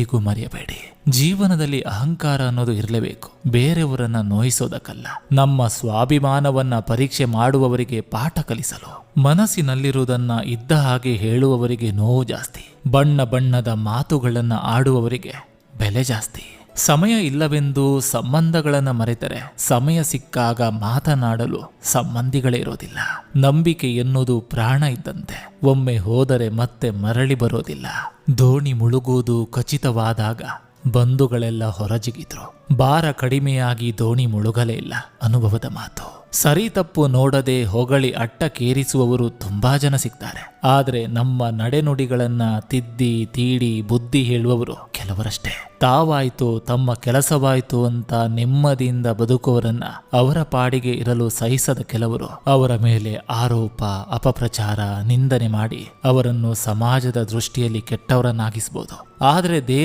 ಎಂದಿಗೂ ಮರೆಯಬೇಡಿ. ಜೀವನದಲ್ಲಿ ಅಹಂಕಾರ ಅನ್ನೋದು ಇರಲೇಬೇಕು. ಬೇರೆಯವರನ್ನ ನೋಯಿಸೋದಕ್ಕಲ್ಲ. ನಮ್ಮ ಸ್ವಾಭಿಮಾನವನ್ನ ಪರೀಕ್ಷೆ ಮಾಡುವವರಿಗೆ ಪಾಠ ಕಲಿಸಲು. ಮನಸ್ಸಿನಲ್ಲಿರುವುದನ್ನ ಇದ್ದ ಹಾಗೆ ಹೇಳುವವರಿಗೆ ನೋವು ಜಾಸ್ತಿ. ಬಣ್ಣ ಬಣ್ಣದ ಮಾತುಗಳನ್ನ ಆಡುವವರಿಗೆ ಬೆಲೆ ಜಾಸ್ತಿ. ಸಮಯ ಇಲ್ಲವೆಂದು ಸಂಬಂಧಗಳನ್ನು ಮರೆತರೆ. ಸಮಯ ಸಿಕ್ಕಾಗ ಮಾತನಾಡಲು ಸಂಬಂಧಿಗಳೇ ಇರೋದಿಲ್ಲ. ನಂಬಿಕೆ ಎನ್ನುವುದು ಪ್ರಾಣ ಇದ್ದಂತೆ. ಒಮ್ಮೆ ಹೋದರೆ ಮತ್ತೆ ಮರಳಿ ಬರೋದಿಲ್ಲ. ದೋಣಿ ಮುಳುಗುವುದು ಖಚಿತವಾದಾಗ ಬಂಧುಗಳೆಲ್ಲ ಹೊರಜಿಗಿದ್ರು. ಭಾರ ಕಡಿಮೆಯಾಗಿ ದೋಣಿ ಮುಳುಗಲೇ ಇಲ್ಲ ಅನುಭವದ ಮಾತು. ಸರಿ ತಪ್ಪು ನೋಡದೆ ಹೊಗಳಿ ಅಟ್ಟಕ್ಕೇರಿಸುವವರು ತುಂಬಾ ಜನ ಸಿಗ್ತಾರೆ. ಆದರೆ ನಮ್ಮ ನಡೆನುಡಿಗಳನ್ನ ತಿದ್ದಿ, ತೀಡಿ, ಬುದ್ಧಿ ಹೇಳುವವರು ಕೆಲವರಷ್ಟೇ. ತಾವಾಯ್ತು, ತಮ್ಮ ಕೆಲಸವಾಯ್ತು ಅಂತ ನೆಮ್ಮದಿಯಿಂದ ಬದುಕುವರನ್ನ ಅವರ ಪಾಡಿಗೆ ಇರಲು ಸಹಿಸದ ಕೆಲವರು ಅವರ ಮೇಲೆ ಆರೋಪ, ಅಪಪ್ರಚಾರ, ನಿಂದನೆ ಮಾಡಿ ಅವರನ್ನು ಸಮಾಜದ ದೃಷ್ಟಿಯಲ್ಲಿ ಕೆಟ್ಟವರನ್ನಾಗಿಸಬಹುದು ಆದರೆ ದೇವ